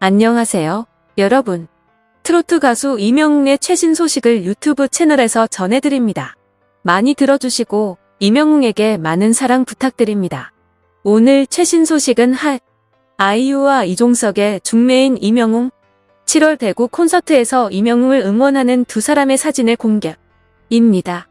안녕하세요, 여러분. 트로트 가수 이명웅의 최신 소식을 유튜브 채널에서 전해드립니다. 많이 들어주시고 이명웅에게 많은 사랑 부탁드립니다. 오늘 최신 소식은 할 아이유와 이종석의 중매인 이명웅 7월 대구 콘서트에서 이명웅을 응원하는 두 사람의 사진을 공개입니다.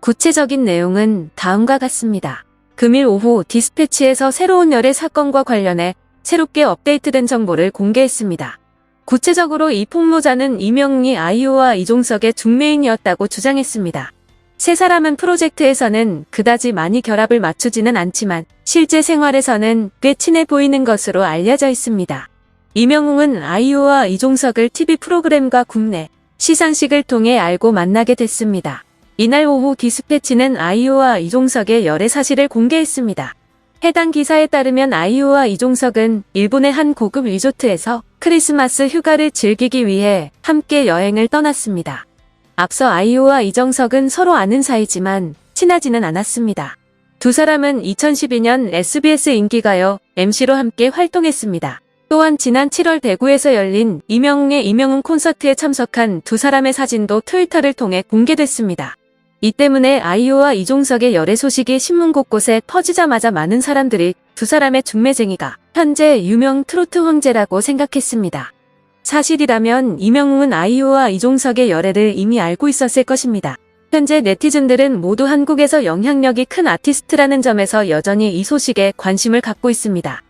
구체적인 내용은 다음과 같습니다. 금일 오후 디스패치에서 새로운 열애 사건과 관련해 새롭게 업데이트된 정보를 공개했습니다. 구체적으로 이 폭로자는 이명웅이 아이유와 이종석의 중매인이었다고 주장했습니다. 세 사람은 프로젝트에서는 그다지 많이 결합을 맞추지는 않지만 실제 생활에서는 꽤 친해 보이는 것으로 알려져 있습니다. 이명웅은 아이유와 이종석을 TV 프로그램과 국내 시상식을 통해 알고 만나게 됐습니다. 이날 오후 디스패치는 아이유와 이종석의 열애 사실을 공개했습니다. 해당 기사에 따르면 아이유와 이종석은 일본의 한 고급 리조트에서 크리스마스 휴가를 즐기기 위해 함께 여행을 떠났습니다. 앞서 아이유와 이정석은 서로 아는 사이지만 친하지는 않았습니다. 두 사람은 2012년 SBS 인기가요 MC로 함께 활동했습니다. 또한 지난 7월 대구에서 열린 이명웅의 이명웅 콘서트에 참석한 두 사람의 사진도 트위터를 통해 공개됐습니다. 이 때문에 아이유와 이종석의 열애 소식이 신문 곳곳에 퍼지자마자 많은 사람들이 두 사람의 중매쟁이가 현재 유명 트로트 황제라고 생각했습니다. 사실이라면 이명웅은 아이유와 이종석의 열애를 이미 알고 있었을 것입니다. 현재 네티즌들은 모두 한국에서 영향력이 큰 아티스트라는 점에서 여전히 이 소식에 관심을 갖고 있습니다.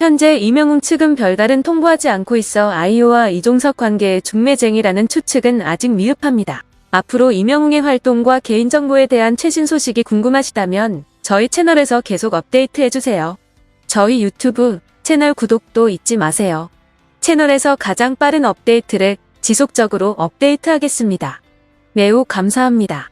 현재 이명웅 측은 별다른 통보하지 않고 있어 아이유와 이종석 관계의 중매쟁이라는 추측은 아직 미흡합니다. 앞으로 이명웅의 활동과 개인정보에 대한 최신 소식이 궁금하시다면 저희 채널에서 계속 업데이트 해주세요. 저희 유튜브 채널 구독도 잊지 마세요. 채널에서 가장 빠른 업데이트를 지속적으로 업데이트하겠습니다. 매우 감사합니다.